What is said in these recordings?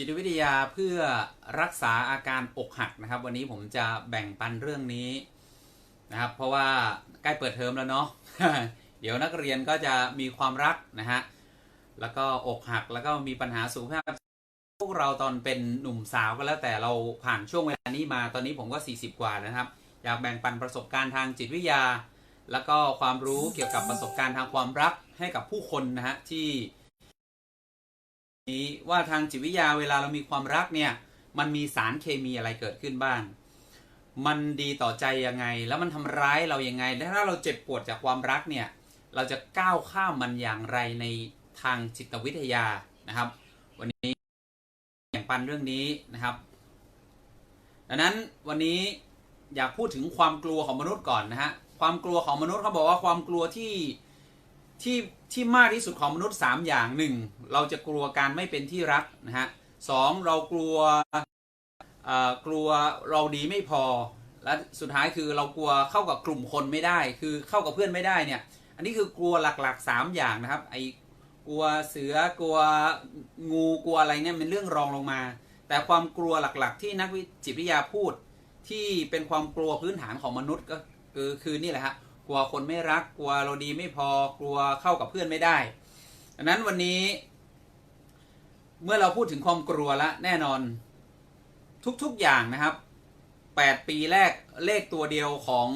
จิตวิทยาเพื่อรักษาอาการอกหักนะครับ วันนี้ผมจะแบ่งปันเรื่องนี้นะครับ เพราะว่าใกล้เปิดเทอมแล้วเนาะเดี๋ยวนักเรียนก็จะมีความรักนะฮะแล้วก็อกหักแล้วก็มีปัญหาสุขภาพพวกเราตอนเป็นหนุ่มสาวก็แล้วแต่เราผ่านช่วงเวลานี้มาตอนนี้ผมก็ 40 กว่าแล้วนะครับ อยากแบ่งปันประสบการณ์ทางจิตวิทยา แล้วก็ความรู้เกี่ยวกับประสบการณ์ทางความรักให้กับผู้คนนะฮะที่ นี้ว่าทางจิตวิทยาเวลาเรามีความรักเนี่ยมันมีสารเคมีอะไรเกิดขึ้นบ้าง มันดีต่อใจยังไง แล้วมันทำร้ายเรายังไง และถ้าเราเจ็บปวดจากความรักเนี่ย เราจะก้าวข้ามมันอย่างไรในทางจิตวิทยานะครับ วันนี้แบ่งปันเรื่องนี้นะครับ ดังนั้นวันนี้อยากพูดถึงความกลัวของมนุษย์ก่อนนะฮะ ความกลัวของมนุษย์เขาบอกว่าความกลัวที่ที่ ที่มากที่สุดของมนุษย์ 3 อย่างหนึ่งเราจะกลัวการไม่เป็นที่รักนะฮะสองเรากลัวกลัวเราดีไม่พอ และสุดท้ายคือเรากลัวเข้ากับกลุ่มคนไม่ได้ คือเข้ากับเพื่อนไม่ได้เนี่ยอันนี้คือกลัวหลักๆ 3 อย่างนะครับไอ้กลัวเสือกลัวงูกลัวอะไรเนี่ยเป็นเรื่องรองลงมา แต่ความกลัวหลักๆ ที่นักวิจิตวิทยาพูด ที่เป็นความกลัวพื้นฐานของมนุษย์ก็คือคือนี่แหละฮะ กลัวคนไม่รัก กลัวเราดีไม่พอกลัวเข้ากับเพื่อนไม่ได้ดังนั้นวันนี้ เมื่อเราพูดถึงความกลัวล้วแน่นอน ทุกๆอย่างนะครับ 8 ปีแรกเลขตัวเดียวของ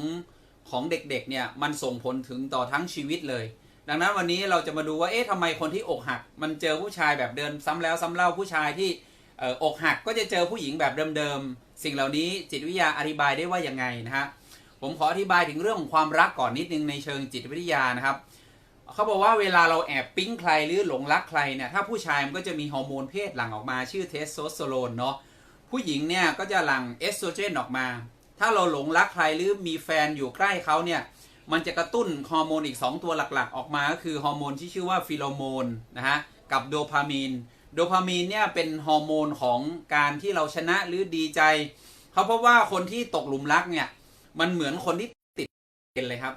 ของเด็กๆเนี่ยมันส่งผลถึงต่อทั้งชีวิตเลย ดังนั้นวันนี้เราจะมาดูว่าเอ๊ะทำไมคนที่อกหัก มันเจอผู้ชายแบบเดินซ้ำแล้วซ้ำเล่าผู้ชายที่อออกหักก็จะเจอผู้หญิงแบบเดิมๆสิ่งเหล่านี้จิตวิทยาอธิบายได้ว่ายังไงนะฮะ ผมขออธิบายถึงเรื่องของความรักก่อนนิดนึงในเชิงจิตวิทยานะครับเขาบอกว่าเวลาเราแอบปิ๊งใครหรือหลงรักใครเนี่ยถ้าผู้ชายมันก็จะมีฮอร์โมนเพศหลั่งออกมาชื่อเทสโทสเตอโรนเนาะผู้หญิงเนี่ยก็จะหลั่งเอสโตรเจนออกมา ถ้าเราหลงรักใครหรือมีแฟนอยู่ใกล้เขาเนี่ยมันจะกระตุ้นฮอร์โมนอีก 2 ตัวหลักๆ ออกมาก็คือฮอร์โมนที่ชื่อว่าฟิโลโมนนะฮะกับโดพามีนโดพามีนเนี่ยเป็นฮอร์โมนของการที่เราชนะหรือดีใจเขาพบว่าคนที่ตกหลุมรักเนี่ย มันเหมือนคนที่ติดเลยครับ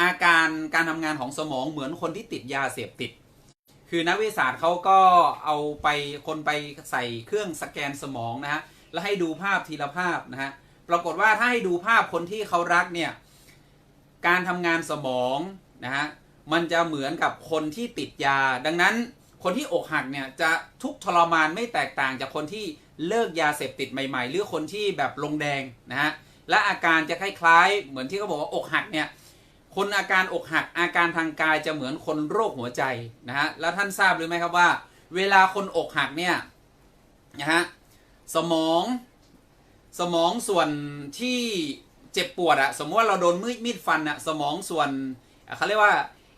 อาการการทำงานของสมองเหมือนคนที่ติดยาเสพติด คือนักวิทยาศาสตร์เขาก็เอาไปคนไปใส่เครื่องสแกนสมองนะฮะแล้วให้ดูภาพทีละภาพนะฮะปรากฏว่าถ้าให้ดูภาพคนที่เขารักเนี่ยการทำงานสมองนะฮะมันจะเหมือนกับคนที่ติดยา ดังนั้นคนที่อกหักเนี่ยจะทุกข์ทรมานไม่แตกต่างจากคนที่เลิกยาเสพติดใหม่ ๆ หรือคนที่แบบลงแดงนะฮะ และอาการจะคล้ายๆ เหมือนที่เขาบอกว่าอกหักเนี่ยคนอาการอกหักอาการทางกายจะเหมือนคนโรคหัวใจนะฮะแล้วท่านทราบหรือไม่ครับว่า เวลาคนอกหักเนี่ยนะฮะสมองสมองส่วนที่เจ็บปวดอะสมมติว่าเราโดนมีดมีดฟันอะสมองส่วนเขาเรียกว่า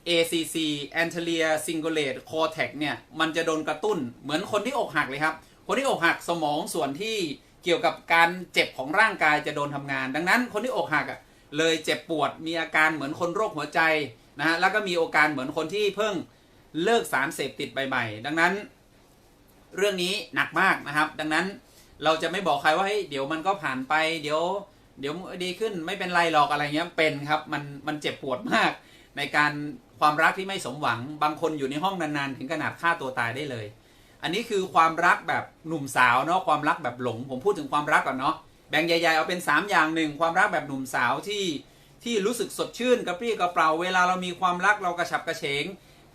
ACC anterior cingulate cortex เนี่ยมันจะโดนกระตุ้นเหมือนคนที่อกหักเลยครับ คนที่อกหักสมองส่วนที่ เกี่ยวกับการเจ็บของร่างกายจะโดนทำงาน ดังนั้นคนที่อกหักอะเลยเจ็บปวดมีอาการเหมือนคนโรคหัวใจนะฮะแล้วก็มีโอการเหมือนคนที่เพิ่งเลิกสารเสพติดใหม่ๆดังนั้น เรื่องนี้หนักมากนะครับ ดังนั้นเราจะไม่บอกใครว่าเฮ้ยเดี๋ยวมันก็ผ่านไป เดี๋ยว เดี๋ยวดีขึ้นไม่เป็นไรหรอกอะไรเงี้ยเป็นครับมันมันเจ็บปวดมาก ในการความรักที่ไม่สมหวังบางคนอยู่ในห้องนานๆ ถึงขนาดฆ่าตัวตายได้เลย อันนี้คือความรักแบบหนุ่มสาวเนาะความรักแบบหลง ผมพูดถึงความรักก่อนเนาะแบ่งใหญ่ๆเอาเป็น 3 อย่างหนึ่งความรักแบบหนุ่มสาวที่ที่รู้สึกสดชื่นกระปรี้กระเปร่าเวลาเรามีความรักเรากระฉับกระเฉง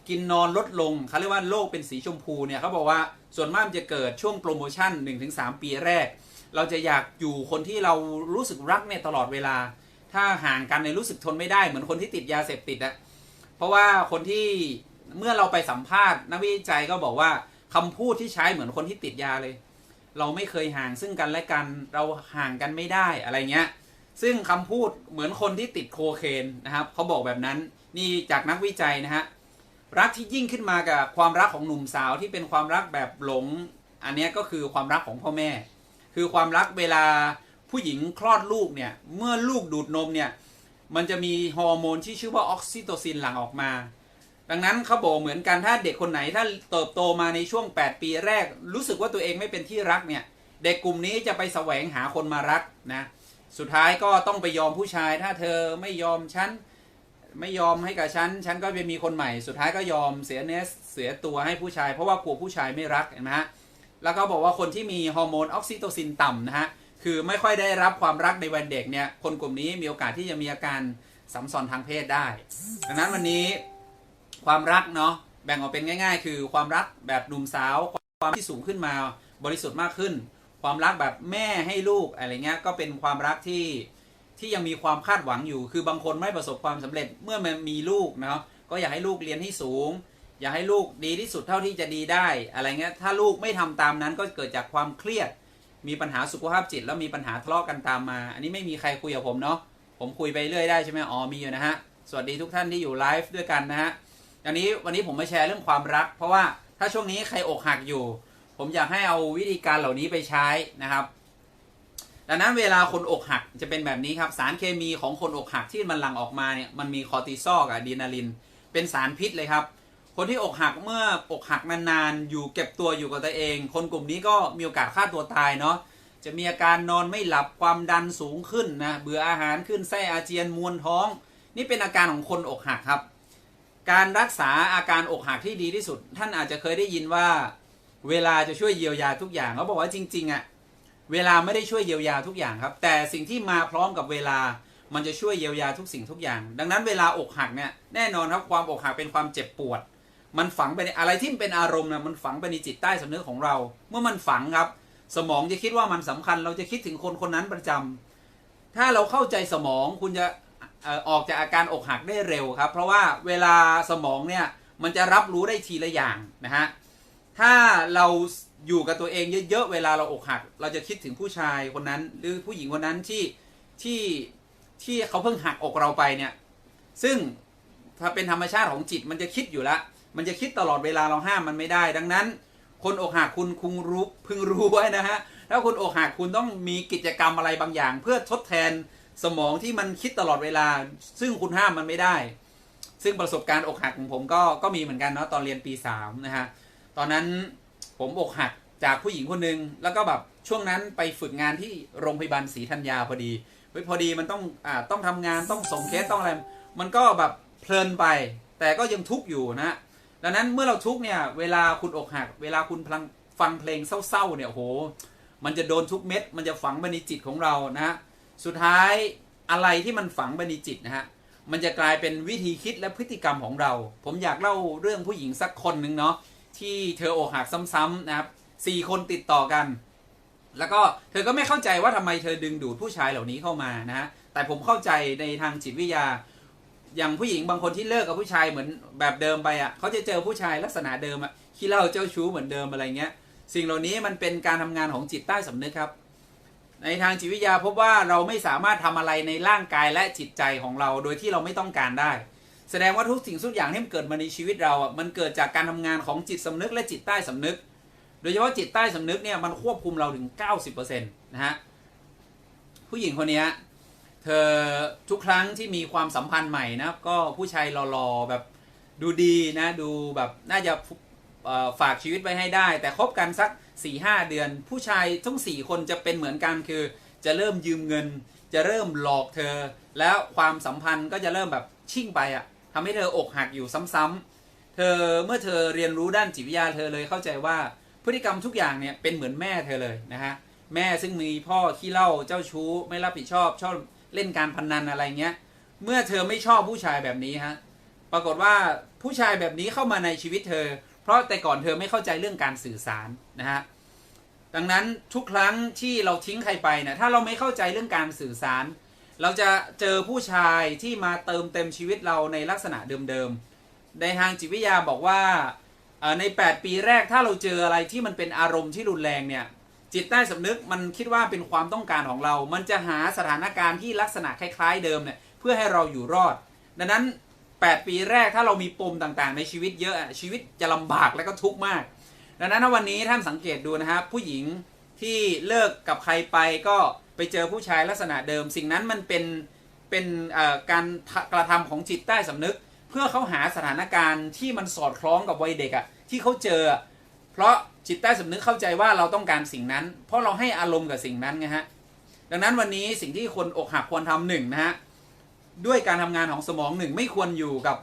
กินนอนลดลงเขาเรียกว่าโลกเป็นสีชมพูเนี่ยเขาบอกว่าส่วนมากมันจะเกิดช่วงโปรโมชั่น 1-3 ปีแรก เราจะอยากอยู่คนที่เรารู้สึกรักเนี่ยตลอดเวลา ถ้าห่างกันเนี่ยรู้สึกทนไม่ได้เหมือนคนที่ติดยาเสพติดอะเพราะว่าคนที่เมื่อเราไปสัมภาษณ์นักวิจัยก็บอกว่า คำพูดที่ใช้เหมือนคนที่ติดยาเลย เราไม่เคยห่างซึ่งกันและกันเราห่างกันไม่ได้อะไรเงี้ย ซึ่งคำพูดเหมือนคนที่ติดโคเคนนะครับเขาบอกแบบนั้นนี่จากนักวิจัยนะฮะรักที่ยิ่งขึ้นมากับความรักของหนุ่มสาวที่เป็นความรักแบบหลง อันนี้ก็คือความรักของพ่อแม่ คือความรักเวลาผู้หญิงคลอดลูกเนี่ยเมื่อลูกดูดนมเนี่ยมันจะมีฮอร์โมนที่ชื่อว่าออกซิโตซินหลั่งออกมา ดังนั้นเขาบอกเหมือนกันถ้าเด็กคนไหนถ้าเติบโตมาในช่วง 8 ปีแรก รู้สึกว่าตัวเองไม่เป็นที่รักเนี่ย เด็กกลุ่มนี้จะไปแสวงหาคนมารักนะสุดท้ายก็ต้องไปยอมผู้ชาย ถ้าเธอไม่ยอมฉันไม่ยอมให้กับฉันฉันก็ไปมีคนใหม่ สุดท้ายก็ยอมเสียเนสเสียตัวให้ผู้ชาย เพราะว่ากลัวผู้ชายไม่รักเห็นไหมฮะแล้วก็บอกว่าคนที่มีฮอร์โมนออกซิโตซินต่ำนะฮะคือไม่ค่อยได้รับความรักในวัยเด็กเนี่ยคนกลุ่มนี้มีโอกาสที่จะมีอาการสัมสอนทางเพศได้ ดังนั้นวันนี้ ความรักเนาะแบ่งออกเป็นง่าย ๆ คือความรักแบบหนุ่มสาว ความที่สูงขึ้นมาบริสุทธิ์มากขึ้น ความรักแบบแม่ให้ลูกอะไรเงี้ยก็เป็นความรักที่ที่ยังมีความคาดหวังอยู่ คือบางคนไม่ประสบความสำเร็จเมื่อมันมีลูกเนาะก็อยากให้ลูกเรียนที่สูง อยากให้ลูกดีที่สุดเท่าที่จะดีได้ อะไรเงี้ยถ้าลูกไม่ทำตามนั้นก็เกิดจากความเครียด มีปัญหาสุขภาพจิต แล้วมีปัญหาทะเลาะกันตามมา อันนี้ไม่มีใครคุยกับผมเนาะผมคุยไปเรื่อยได้ใช่ไหมอ๋อมีอยู่นะฮะสวัสดีทุกท่านที่อยู่ไลฟ์ด้วยกันนะฮะ อันนี้วันนี้ผมมาแชร์เรื่องความรัก เพราะว่าถ้าช่วงนี้ใครอกหักอยู่ ผมอยากให้เอาวิธีการเหล่านี้ไปใช้นะครับ ดังนั้นเวลาคนอกหักจะเป็นแบบนี้ครับ สารเคมีของคนอกหักที่มันหลั่งออกมาเนี่ยมันมีคอร์ติซอลกับอะดรีนาลิน เป็นสารพิษเลยครับ คนที่อกหักเมื่ออกหักนานๆอยู่เก็บตัวอยู่กับตัวเอง คนกลุ่มนี้ก็มีโอกาสฆ่าตัวตายเนาะจะมีอาการนอนไม่หลับความดันสูงขึ้นนะเบื่ออาหารขึ้นไส้อาเจียนมวนท้อง นี่เป็นอาการของคนอกหักครับ การรักษาอาการอกหักที่ดีที่สุด ท่านอาจจะเคยได้ยินว่า เวลาจะช่วยเยียวยาทุกอย่างเขาบอกว่าจริงๆอะเวลาไม่ได้ช่วยเยียวยาทุกอย่างครับ แต่สิ่งที่มาพร้อมกับเวลามันจะช่วยเยียวยาทุกสิ่งทุกอย่าง ดังนั้นเวลาอกหักเนี่ยแน่นอนครับความอกหักเป็นความเจ็บปวด มันฝังไปในอะไรที่เป็นอารมณ์นะมันฝังไปในจิตใต้สำนึกของเรา เมื่อมันฝังครับ สมองจะคิดว่ามันสำคัญ เราจะคิดถึงคนคนนั้นประจำถ้าเราเข้าใจสมองคุณจะ ออกจากอาการอกหักได้เร็วครับ เพราะว่าเวลาสมองเนี่ยมันจะรับรู้ได้ทีละอย่างนะฮะถ้าเราอยู่กับตัวเองเยอะๆเวลาเราอกหัก เราจะคิดถึงผู้ชายคนนั้น หรือผู้หญิงคนนั้นที่ที่ที่เขาเพิ่งหักอกเราไปเนี่ย ซึ่งถ้าเป็นธรรมชาติของจิตมันจะคิดอยู่ล้วมันจะคิดตลอดเวลาเราห้ามมันไม่ได้ ดังนั้น คนอกหักคุณคุงรู้พึงรู้ไว้นะฮะถ้าคุณอกหักคุณต้องมีกิจกรรมอะไรบางอย่าง เพื่อทดแทน สมองที่มันคิดตลอดเวลา ซึ่งคุณห้ามมันไม่ได้ ซึ่งประสบการณ์อกหักของผมก็ก็มีเหมือนกันเนาะตอนเรียนปีสามนะฮะตอนนั้นผมอกหักจากผู้หญิงคนหนึ่งแล้วก็แบบช่วงนั้นไปฝึกงานที่โรงพยาบาลศรีธัญญาพอดีเฮ้ยพอดีมันต้องอ่าต้องทำงานต้องส่งเคสต้องอะไร มันก็แบบเพลินไป แต่ก็ยังทุกข์อยู่นะดังนั้นเมื่อเราทุกข์เนี่ย เวลาคุณอกหัก เวลาคุณพลังฟังเพลงเศร้าๆเนี่ยโอ้โหมันจะโดนทุกเม็ด มันจะฝังไปในจิตของเรานะฮะ สุดท้ายอะไรที่มันฝังไปในจิตนะฮะ มันจะกลายเป็นวิธีคิดและพฤติกรรมของเรา ผมอยากเล่าเรื่องผู้หญิงสักคนหนึ่งเนาะที่เธออกหักซ้ำๆนะครับสี่คนติดต่อกัน แล้วก็เธอก็ไม่เข้าใจว่าทำไมเธอดึงดูดผู้ชายเหล่านี้เข้ามานะฮะ แต่ผมเข้าใจในทางจิตวิทยา อย่างผู้หญิงบางคนที่เลิกกับผู้ชายเหมือนแบบเดิมไปอะ เขาจะเจอผู้ชายลักษณะเดิมอะขี้เล่าเจ้าชู้เหมือนเดิมอะไรเงี้ย สิ่งเหล่านี้มันเป็นการทำงานของจิตใต้สำนึกครับ ในทางจิตวิทยาพบว่าเราไม่สามารถทำอะไรในร่างกายและจิตใจของเราโดยที่เราไม่ต้องการได้ แสดงว่าทุกสิ่งทุกอย่างที่มันเกิดมาในชีวิตเราอะมันเกิดจากการทำงานของจิตสำนึกและจิตใต้สำนึก โดยเฉพาะจิตใต้สำนึกเนี่ยมันควบคุมเราถึง 90%นะฮะผู้หญิงคนนี้เธอทุกครั้งที่มีความสัมพันธ์ใหม่นะก็ผู้ชายหล่อๆแบบดูดีนะดูแบบน่าจะฝากชีวิตไว้ให้ได้ แต่คบกันสัก 4ี่หเดือน ผู้ชายทั้งสี่คนจะเป็นเหมือนกันคือ จะเริ่มยืมเงิน จะเริ่มหลอกเธอ แล้วความสัมพันธ์ก็จะเริ่มแบบชิ่งไปอะ่ะทำให้เธออกหักอยู่ซ้ำๆเธอเมื่อเธอเรียนรู้ด้านจิตวิทยาเธอเลยเข้าใจว่าพฤติกรรมทุกอย่างเนี่ยเป็นเหมือนแม่เธอเลยนะฮะแม่ซึ่งมีพ่อขี้เล้าเจ้าชู้ไม่รับผิดชอบ ชอบเล่นการพนันอะไรเงี้ยเมื่อเธอไม่ชอบผู้ชายแบบนี้ฮะปรากฏว่าผู้ชายแบบนี้เข้ามาในชีวิตเธอ ราะแต่ก่อนเธอไม่เข้าใจเรื่องการสื่อสารนะฮะดังนั้นทุกครั้งที่เราทิ้งใครไปนะถ้าเราไม่เข้าใจเรื่องการสื่อสาร เราจะเจอผู้ชายที่มาเติมเต็มชีวิตเราในลักษณะเดิมๆในทางจิตวิทยาบอกว่าใน 8 ปีแรกถ้าเราเจออะไรที่มันเป็นอารมณ์ที่รุนแรงเนี่ยจิตใต้สำนึกมันคิดว่าเป็นความต้องการของเรา มันจะหาสถานการณ์ที่ลักษณะคล้าย ๆ เดิมเนี่ยเพื่อให้เราอยู่รอด ดังนั้น 8 ปีแรกถ้าเรามีปมต่างๆ ในชีวิตเยอะชีวิตจะลำบากและก็ทุกข์มาก ดังนั้นวันนี้ท่านสังเกตดูนะครับ ผู้หญิงที่เลิกกับใครไปก็ไปเจอผู้ชายลักษณะเดิม สิ่งนั้นมันเป็นเป็นการกระทำของจิตใต้สำนึก เพื่อเขาหาสถานการณ์ที่มันสอดคล้องกับวัยเด็กอะที่เขาเจอ เพราะจิตใต้สำนึกเข้าใจว่าเราต้องการสิ่งนั้น เพราะเราให้อารมณ์กับสิ่งนั้นไงฮะดังนั้นวันนี้สิ่งที่คนอกหักควรทำหนึ่งนะฮะ ด้วยการทำงานของสมองหนึ่งไม่ควรอยู่กับ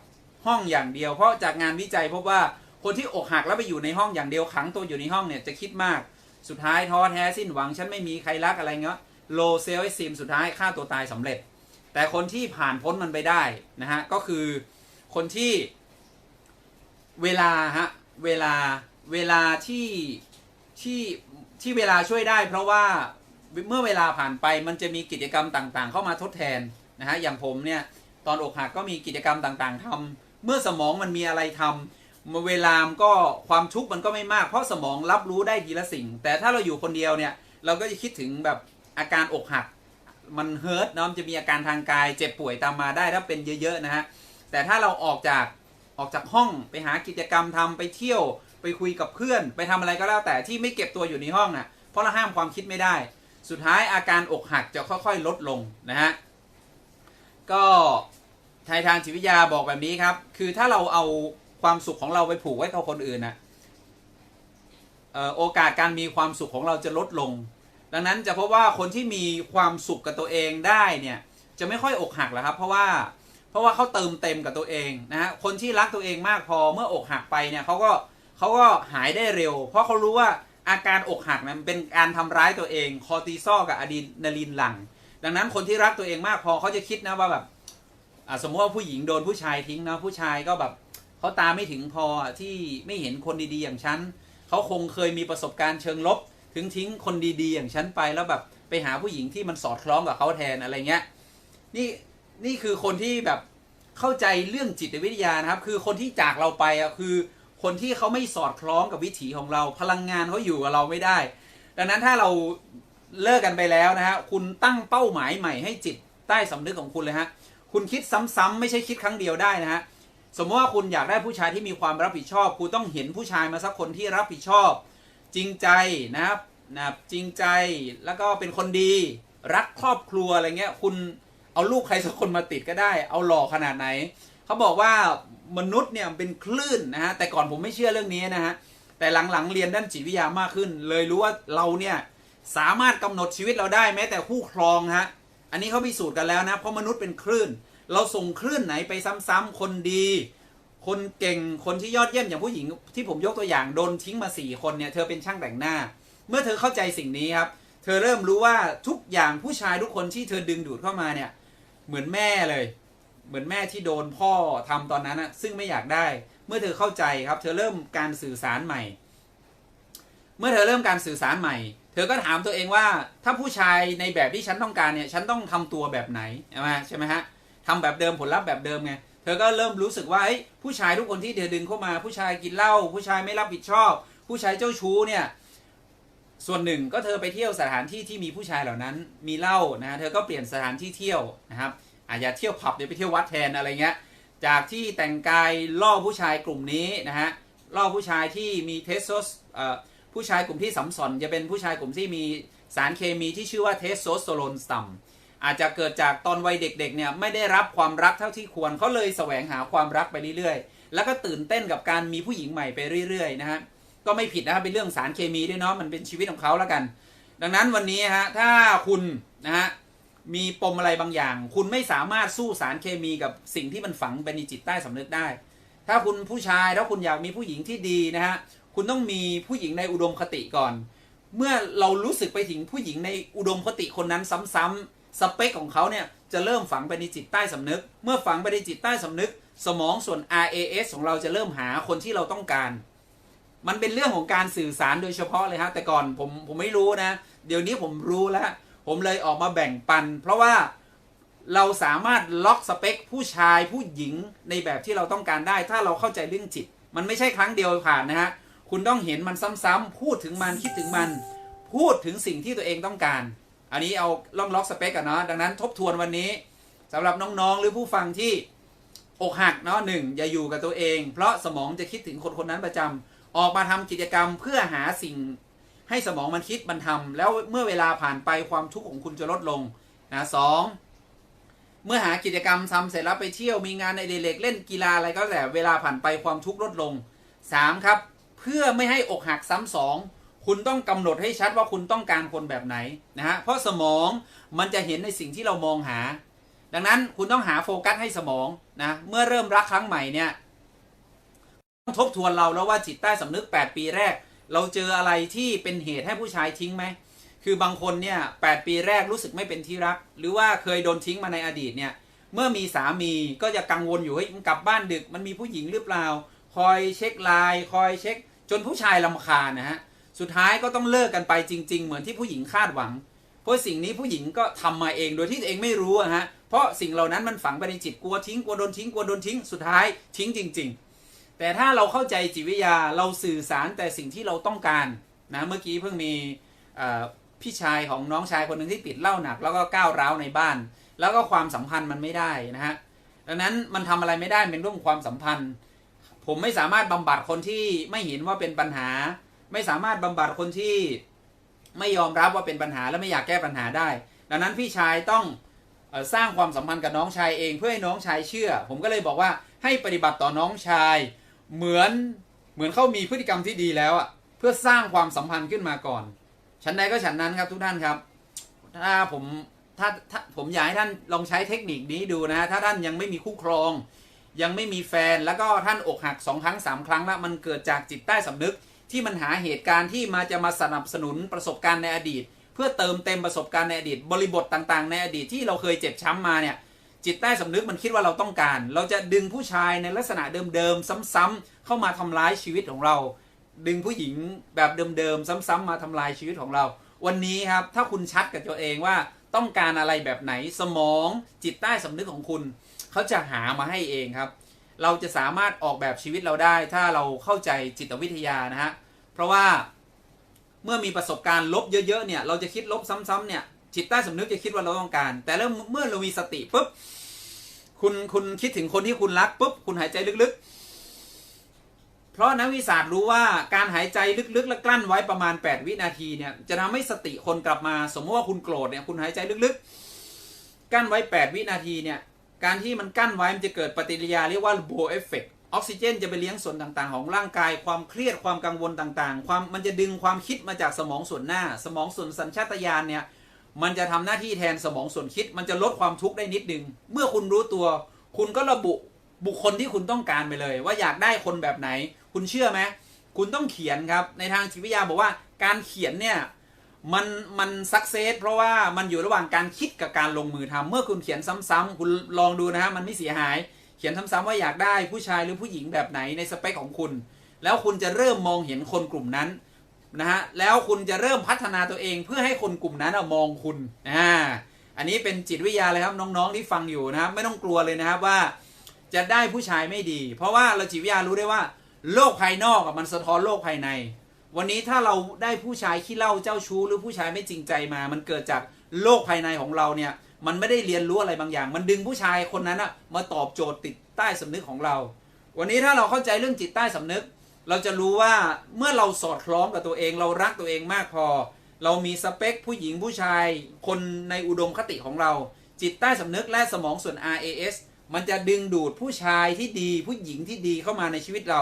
ห้องอย่างเดียว เพราะจากงานวิจัยพบว่าคนที่อกหักแล้วไปอยู่ในห้องอย่างเดียวขังตัวอยู่ในห้องเนี่ยจะคิดมากสุดท้ายท้อแท้สิ้นหวังฉันไม่มีใครรักอะไรเงี้ยโลเซลไอซิมสุดท้ายฆ่าตัวตายสำเร็จ แต่คนที่ผ่านพ้นมันไปได้นะฮะก็คือคนที่เวลาฮะเวลาเวลาที่ที่ที่เวลาช่วยได้ เพราะว่าเมื่อเวลาผ่านไปมันจะมีกิจกรรมต่างๆ เข้ามาทดแทน นะฮะอย่างผมเนี่ยตอนอกหักก็มีกิจกรรมต่างๆทำเมื่อสมองมันมีอะไรทำเวลามันก็ความทุกข์มันก็ไม่มาก เพราะสมองรับรู้ได้ทีละสิ่ง แต่ถ้าเราอยู่คนเดียวเนี่ยเราก็จะคิดถึงแบบอาการอกหัก มันเฮิร์ตเนาะมันจะมีอาการทางกายเจ็บป่วยตามมาได้ถ้าเป็นเยอะๆนะฮะแต่ถ้าเราออกจากออกจากห้องไปหากิจกรรมทำไปเที่ยวไปคุยกับเพื่อน ไปทำอะไรก็แล้วแต่ที่ไม่เก็บตัวอยู่ในห้องอะเพราะเราห้ามความคิดไม่ได้ สุดท้ายอาการอกหักจะค่อยๆ ลดลงนะฮะ ก็ทายทางจิตวิทยาบอกแบบนี้ครับ คือถ้าเราเอาความสุขของเราไปผูกไว้กับคนอื่นนะโอกาสการมีความสุขของเราจะลดลง ดังนั้นจะพบว่าคนที่มีความสุขกับตัวเองได้เนี่ยจะไม่ค่อยอกหักหรอกครับ เพราะว่าเพราะว่าเขาเติมเต็มกับตัวเองนะฮะคนที่รักตัวเองมากพอเมื่ออกหักไปเนี่ยเขาก็เขาก็หายได้เร็ว เพราะเขารู้ว่าอาการอกหักนั้นเป็นการทำร้ายตัวเอง คอร์ติซอลกับอะดรีนาลีนหลั่ง ดังนั้นคนที่รักตัวเองมากพอเขาจะคิดนะว่าแบบสมมติว่าผู้หญิงโดนผู้ชายทิ้งนะผู้ชายก็แบบเขาตาไม่ถึงพอที่ไม่เห็นคนดีๆอย่างฉันเขาคงเคยมีประสบการณ์เชิงลบ ถึงทิ้งคนดีๆอย่างฉันไปแล้วแบบไปหาผู้หญิงที่มันสอดคล้องกับเขาแทนอะไรเงี้ยนี่นี่คือคนที่แบบเข้าใจเรื่องจิตวิทยานะครับ คือคนที่จากเราไปอะคือ คนที่เขาไม่สอดคล้องกับวิถีของเรา พลังงานเขาอยู่กับเราไม่ได้ ดังนั้นถ้าเรา เลิกกันไปแล้วนะฮะคุณตั้งเป้าหมายใหม่ให้จิตใต้สำนึกของคุณเลยฮะคุณคิดซ้ำๆไม่ใช่คิดครั้งเดียวได้นะฮะสมมติว่าคุณอยากได้ผู้ชายที่มีความรับผิดชอบ คุณต้องเห็นผู้ชายมาสักคนที่รับผิดชอบ จริงใจนะครับนะจริงใจแล้วก็เป็นคนดี รักครอบครัวอะไรเงี้ย คุณเอาลูกใครสักคนมาติดก็ได้ เอาหล่อขนาดไหนเขาบอกว่ามนุษย์เนี่ยเป็นคลื่นนะฮะแต่ก่อนผมไม่เชื่อเรื่องนี้นะฮะแต่หลังๆเรียนด้านจิตวิทยามากขึ้น เลยรู้ว่าเราเนี่ย สามารถกำหนดชีวิตเราได้แม้แต่คู่ครองฮะอันนี้เขาพิสูจน์กันแล้วนะ เพราะมนุษย์เป็นคลื่น เราส่งคลื่นไหนไปซ้ำๆคนดี คนเก่งคนที่ยอดเยี่ยมอย่างผู้หญิงที่ผมยกตัวอย่างโดนทิ้งมาสี่คนเนี่ยเธอเป็นช่างแต่งหน้า เมื่อเธอเข้าใจสิ่งนี้ครับ เธอเริ่มรู้ว่าทุกอย่างผู้ชายทุกคนที่เธอดึงดูดเข้ามาเนี่ยเหมือนแม่เลย เหมือนแม่ที่โดนพ่อทำตอนนั้นนะซึ่งไม่อยากได้ เมื่อเธอเข้าใจครับ เธอเริ่มการสื่อสารใหม่ เมื่อเธอเริ่มการสื่อสารใหม่ ธอก็ถามตัวเองว่าถ้าผู้ชายในแบบที่ฉันต้องการเนี่ย ฉันต้องทำตัวแบบไหนใช่ไหมใช่ไหมฮะทำแบบเดิมผลลัพธ์แบบเดิมไงเธอก็เริ่มรู้สึกว่าเอ้ยผู้ชายทุกคนที่เธอดึงเข้ามา ผู้ชายกินเหล้าผู้ชายไม่รับผิดชอบ ผู้ชายเจ้าชู้เนี่ย ส่วนหนึ่งก็เธอไปเที่ยวสถานที่ที่มีผู้ชายเหล่านั้น มีเหล้านะฮะเธอก็เปลี่ยนสถานที่เที่ยวนะครับอาจจะเที่ยวผับเดี๋ยวไปเที่ยววัดแทนอะไรเงี้ยจากที่แต่งกายล่อผู้ชายกลุ่มนี้นะฮะล่อผู้ชายที่มีเทสโซสเอ่อ ผู้ชายกลุ่มที่สัมสอนจะเป็นผู้ชายกลุ่มที่มีสารเคมีที่ชื่อว่าเทสโซสเตอโรนต่ำอาจจะเกิดจากตอนวัยเด็กๆเนี่ยไม่ได้รับความรักเท่าที่ควรเขาเลยแสวงหาความรักไปเรื่อยๆ แล้วก็ตื่นเต้นกับการมีผู้หญิงใหม่ไปเรื่อยๆนะฮะก็ไม่ผิดนะครับเป็นเรื่องสารเคมีด้วยเนาะมันเป็นชีวิตของเขาแล้วกัน ดังนั้นวันนี้ฮะถ้าคุณนะฮะมีปมอะไรบางอย่าง คุณไม่สามารถสู้สารเคมีกับสิ่งที่มันฝังไปในจิตใต้สำนึกได้ ถ้าคุณผู้ชายถ้าคุณอยากมีผู้หญิงที่ดีนะฮะ คุณต้องมีผู้หญิงในอุดมคติก่อน เมื่อเรารู้สึกไปถึงผู้หญิงในอุดมคติคนนั้นซ้ำๆสเปคของเขาเนี่ยจะเริ่มฝังไปในจิตใต้สำนึก เมื่อฝังไปในจิตใต้สำนึก สมองส่วน RAS ของเราจะเริ่มหาคนที่เราต้องการ มันเป็นเรื่องของการสื่อสารโดยเฉพาะเลยฮะแต่ก่อนผมผมไม่รู้นะ เดี๋ยวนี้ผมรู้แล้ว ผมเลยออกมาแบ่งปัน เพราะว่าเราสามารถล็อกสเปค ผู้ชายผู้หญิงในแบบที่เราต้องการได้ ถ้าเราเข้าใจเรื่องจิต มันไม่ใช่ครั้งเดียวผ่านนะฮะ คุณต้องเห็นมันซ้ำๆพูดถึงมันคิดถึงมัน พูดถึงสิ่งที่ตัวเองต้องการ อันนี้เอาล่องล็อกสเปคกันเนาะดังนั้นทบทวนวันนี้สำหรับน้องๆหรือผู้ฟังที่อกหักเนาะหนึ่งอย่าอยู่กับตัวเอง เพราะสมองจะคิดถึงคนคนนั้นประจำออกมาทำกิจกรรมเพื่อหาสิ่งให้สมองมันคิดมันทำแล้วเมื่อเวลาผ่านไปความทุกข์ของคุณจะลดลงนะสองเมื่อหากิจกรรมทำเสร็จแล้วไปเที่ยวมีงานในเด็กเล่นกีฬาอะไรก็แล้วแต่เวลาผ่านไปความทุกข์ลดลงสามครับ เพื่อไม่ให้อกหักซ้ำสองคุณต้องกำหนดให้ชัดว่าคุณต้องการคนแบบไหนนะฮะ เพราะสมองมันจะเห็นในสิ่งที่เรามองหา ดังนั้นคุณต้องหาโฟกัสให้สมองนะ เมื่อเริ่มรักครั้งใหม่เนี่ยต้องทบทวนเราแล้วว่าจิตใต้สำนึก 8 ปีแรก เราเจออะไรที่เป็นเหตุให้ผู้ชายทิ้งไหม คือบางคนเนี่ยแปีแรกรู้สึกไม่เป็นที่รัก หรือว่าเคยโดนทิ้งมาในอดีตเนี่ย เมื่อมีสามีก็จะกังวลอยู่เฮ้ยมันกลับบ้านดึกมันมีผู้หญิงหรือเปล่า คอยเช็คไลน์คอยเช็ค จนผู้ชายลำคาญนะฮะ สุดท้ายก็ต้องเลิกกันไปจริง ๆ เหมือนที่ผู้หญิงคาดหวัง เพราะสิ่งนี้ผู้หญิงก็ทำมาเองโดยที่ตัวเองไม่รู้อะฮะ เพราะสิ่งเหล่านั้นมันฝังไปในจิตกลัวทิ้งกลัวโดนทิ้งกลัวโดนทิ้ง สุดท้ายทิ้งจริง ๆ แต่ถ้าเราเข้าใจจิตวิทยาเราสื่อสารแต่สิ่งที่เราต้องการนะเมื่อกี้เพิ่งมีพี่ชายของน้องชายคนหนึ่งที่ติดเหล้าหนัก แล้วก็ก้าวร้าวในบ้าน แล้วก็ความสัมพันธ์มันไม่ได้นะฮะดังนั้นมันทำอะไรไม่ได้เป็นเรื่องความสัมพันธ์ ผมไม่สามารถบำบัดคนที่ไม่เห็นว่าเป็นปัญหา ไม่สามารถบำบัดคนที่ไม่ยอมรับว่าเป็นปัญหาและไม่อยากแก้ปัญหาได้ ดังนั้นพี่ชายต้องสร้างความสัมพันธ์กับน้องชายเองเพื่อให้น้องชายเชื่อ ผมก็เลยบอกว่าให้ปฏิบัติต่อน้องชาย เหมือนเหมือนเขามีพฤติกรรมที่ดีแล้วอะเพื่อสร้างความสัมพันธ์ขึ้นมาก่อนฉันใดก็ฉันนั้นครับทุกท่านครับ ถ้าผมถ้าถ้าผมอยากให้ท่านลองใช้เทคนิคนี้ดูนะ ถ้าท่านยังไม่มีคู่ครอง ยังไม่มีแฟนแล้วก็ท่านอกหักสองครั้งสามครั้งแล้วมันเกิดจากจิตใต้สำนึกที่มันหาเหตุการณ์ที่มาจะมาสนับสนุนประสบการณ์ในอดีต เพื่อเติมเต็มประสบการณ์ในอดีต บริบทต่างๆ ในอดีตที่เราเคยเจ็บช้ำมาเนี่ยจิตใต้สำนึกมันคิดว่าเราต้องการ เราจะดึงผู้ชายในลักษณะเดิมๆซ้ำๆเข้ามาทำร้ายชีวิตของเรา ดึงผู้หญิงแบบเดิมๆซ้ำๆมาทำลายชีวิตของเรา วันนี้ครับถ้าคุณชัดกับตัวเองว่าต้องการอะไรแบบไหนสมองจิตใต้สำนึกของคุณ เขาจะหามาให้เองครับ เราจะสามารถออกแบบชีวิตเราได้ ถ้าเราเข้าใจจิตวิทยานะฮะเพราะว่าเมื่อมีประสบการณ์ลบเยอะๆเนี่ยเราจะคิดลบซ้ำๆเนี่ยจิตใต้สำนึกจะคิดว่าเราต้องการ แต่แล้วเมื่อเรามีสติปุ๊บคุณคุณคิดถึงคนที่คุณรักปุ๊บคุณหายใจลึกๆ เพราะนักวิชาสตร์รู้ว่าการหายใจลึกๆ และกลั้นไว้ประมาณ 8 วินาทีเนี่ยจะทำให้สติคนกลับมา สมมติว่าคุณโกรธเนี่ยคุณหายใจลึกๆ กั้นไว้ 8 วินาทีเนี่ย การที่มันกั้นไว้มันจะเกิดปฏิกิริยาเรียกว่าโบเอฟเฟกออกซิเจนจะไปเลี้ยงส่วนต่างๆ ของร่างกายความเครียดความกังวลต่างๆ ความมันจะดึงความคิดมาจากสมองส่วนหน้า สมองส่วนสัญชาตญาณเนี่ยมันจะทำหน้าที่แทนสมองส่วนคิด มันจะลดความทุกข์ได้นิดนึง เมื่อคุณรู้ตัว คุณก็ระบุบุคคลที่คุณต้องการไปเลย ว่าอยากได้คนแบบไหน คุณเชื่อไหมคุณต้องเขียนครับในทางจิตวิทยาบอกว่าการเขียนเนี่ย มันมันสักเซสเพราะว่ามันอยู่ระหว่างการคิดกับการลงมือทำเมื่อคุณเขียนซ้ำๆคุณลองดูนะฮะมันไม่เสียหาย เขียนซ้ำๆว่าอยากได้ผู้ชายหรือผู้หญิงแบบไหนในสเปคของคุณ แล้วคุณจะเริ่มมองเห็นคนกลุ่มนั้นนะฮะแล้วคุณจะเริ่มพัฒนาตัวเองเพื่อให้คนกลุ่มนั้นมองคุณอ่าอันนี้เป็นจิตวิทยาเลยครับน้องๆที่ฟังอยู่นะครับไม่ต้องกลัวเลยนะครับว่า จะได้ผู้ชายไม่ดี เพราะว่าเราจิตวิทยารู้ได้ว่า โลกภายนอกมันสะท้อนโลกภายใน วันนี้ถ้าเราได้ผู้ชายขี้เล้าเจ้าชู้หรือผู้ชายไม่จริงใจมา มันเกิดจากโลกภายในของเราเนี่ย มันไม่ได้เรียนรู้อะไรบางอย่าง มันดึงผู้ชายคนนั้นอะมาตอบโจทย์ติดใต้สำนึกของเรา วันนี้ถ้าเราเข้าใจเรื่องจิตใต้สำนึก เราจะรู้ว่าเมื่อเราสอดคล้องกับตัวเอง เรารักตัวเองมากพอ เรามีสเปคผู้หญิงผู้ชาย คนในอุดมคติของเรา จิตใต้สำนึกและสมองส่วน RAS มันจะดึงดูดผู้ชายที่ดี ผู้หญิงที่ดีเข้ามาในชีวิตเรา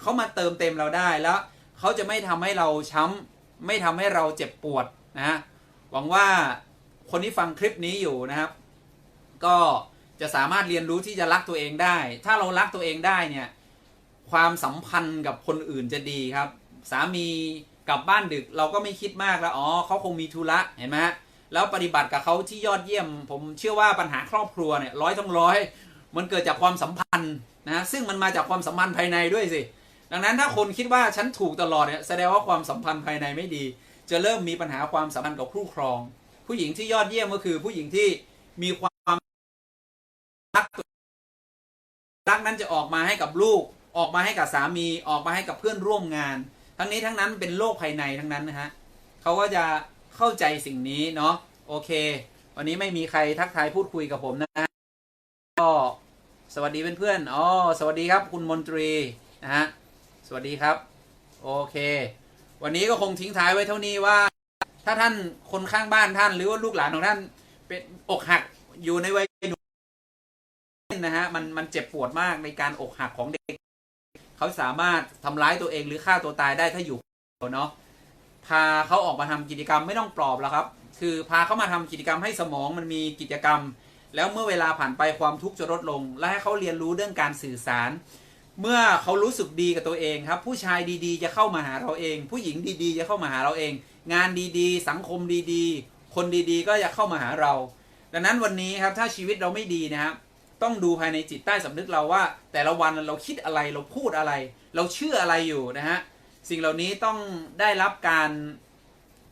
เขามาเติมเต็มเราได้แล้ว เขาจะไม่ทำให้เราช้ำไม่ทำให้เราเจ็บปวดนะฮะหวังว่าคนที่ฟังคลิปนี้อยู่นะครับ ก็จะสามารถเรียนรู้ที่จะรักตัวเองได้ ถ้าเรารักตัวเองได้เนี่ย ความสัมพันธ์กับคนอื่นจะดีครับ สามีกลับบ้านดึกเราก็ไม่คิดมากแล้วอ๋อเขาคงมีธุระเห็นไหมฮะแล้วปฏิบัติกับเขาที่ยอดเยี่ยม ผมเชื่อว่าปัญหาครอบครัวเนี่ยร้อยทั้งร้อยมันเกิดจากความสัมพันธ์นะซึ่งมันมาจากความสัมพันธ์ภายในด้วยสิ ดังนั้นถ้าคนคิดว่าฉันถูกตลอดเนี่ยแสดงว่าความสัมพันธ์ภายในไม่ดี จะเริ่มมีปัญหาความสัมพันธ์กับคู่ครอง ผู้หญิงที่ยอดเยี่ยมก็คือผู้หญิงที่มีความรักรักนั้นจะออกมาให้กับลูก ออกมาให้กับสามีออกมาให้กับเพื่อนร่วมงาน ทั้งนี้ทั้งนั้นเป็นโลกภายในทั้งนั้นนะฮะเขาก็จะเข้าใจสิ่งนี้เนาะโอเค วันนี้ไม่มีใครทักทายพูดคุยกับผมนะฮะก็สวัสดีเพื่อนๆอ๋อสวัสดีครับคุณมนตรีนะฮะ สวัสดีครับ โอเค วันนี้ก็คงทิ้งท้ายไว้เท่านี้ว่า ถ้าท่านคนข้างบ้านท่าน หรือว่าลูกหลานของท่าน เป็นอกหักอยู่ในวัยหนุ่มนะฮะมันมันเจ็บปวดมากในการอกหักของเด็ก เขาสามารถทำร้ายตัวเองหรือฆ่าตัวตายได้ถ้าอยู่เนาะพาเขาออกมาทำกิจกรรมไม่ต้องปลอบแล้วครับ คือพาเขามาทำกิจกรรมให้สมองมันมีกิจกรรม แล้วเมื่อเวลาผ่านไปความทุกข์จะลดลง และให้เขาเรียนรู้เรื่องการสื่อสาร เมื่อเขารู้สึกดีกับตัวเองครับ ผู้ชายดีๆ จะเข้ามาหาเราเอง ผู้หญิงดีๆ จะเข้ามาหาเราเอง งานดีๆ สังคมดีๆ คนดีๆ ก็จะเข้ามาหาเรา ดังนั้นวันนี้ครับถ้าชีวิตเราไม่ดีนะครับต้องดูภายในจิตใต้สำนึกเราว่า แต่ละวันเราคิดอะไรเราพูดอะไร เราเชื่ออะไรอยู่นะฮะสิ่งเหล่านี้ต้องได้รับการ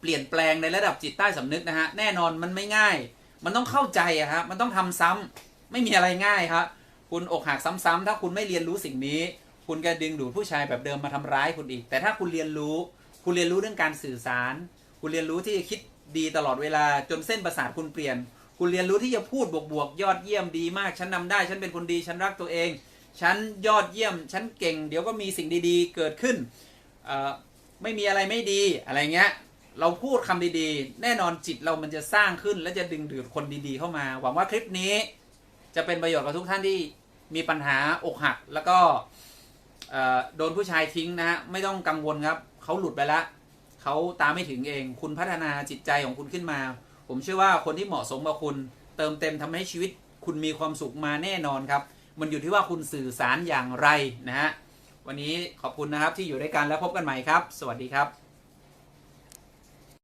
เปลี่ยนแปลงในระดับจิตใต้สำนึกนะฮะแน่นอนมันไม่ง่าย มันต้องเข้าใจอะครับมันต้องทำซ้ำไม่มีอะไรง่ายครับ คุณอกหักซ้ำๆถ้าคุณไม่เรียนรู้สิ่งนี้ คุณก็ดึงดูดผู้ชายแบบเดิมมาทำร้ายคุณอีก แต่ถ้าคุณเรียนรู้ คุณเรียนรู้เรื่องการสื่อสาร คุณเรียนรู้ที่จะคิดดีตลอดเวลาจนเส้นประสาทคุณเปลี่ยน คุณเรียนรู้ที่จะพูดบวกๆยอดเยี่ยมดีมาก ฉันนำได้ ฉันเป็นคนดี ฉันรักตัวเอง ฉันยอดเยี่ยม ฉันเก่ง เดี๋ยวก็มีสิ่งดีๆ เกิดขึ้น ไม่มีอะไรไม่ดี อะไรเงี้ย เราพูดคำดีๆ แน่นอนจิตเรามันจะสร้างขึ้น และจะดึงดูดคนดีๆ เข้ามา หวังว่าคลิปนี้ จะเป็นประโยชน์กับทุกท่านที่มีปัญหาอกหัก แล้วก็โดนผู้ชายทิ้งนะฮะไม่ต้องกังวลครับเขาหลุดไปแล้วเขาตามไม่ถึงเอง คุณพัฒนาจิตใจของคุณขึ้นมา ผมเชื่อว่าคนที่เหมาะสมกับคุณ เติมเต็มทำให้ชีวิต คุณมีความสุขมาแน่นอนครับ มันอยู่ที่ว่าคุณสื่อสารอย่างไรนะฮะวันนี้ขอบคุณนะครับที่อยู่ด้วยกันแล้วพบกันใหม่ครับ สวัสดีครับ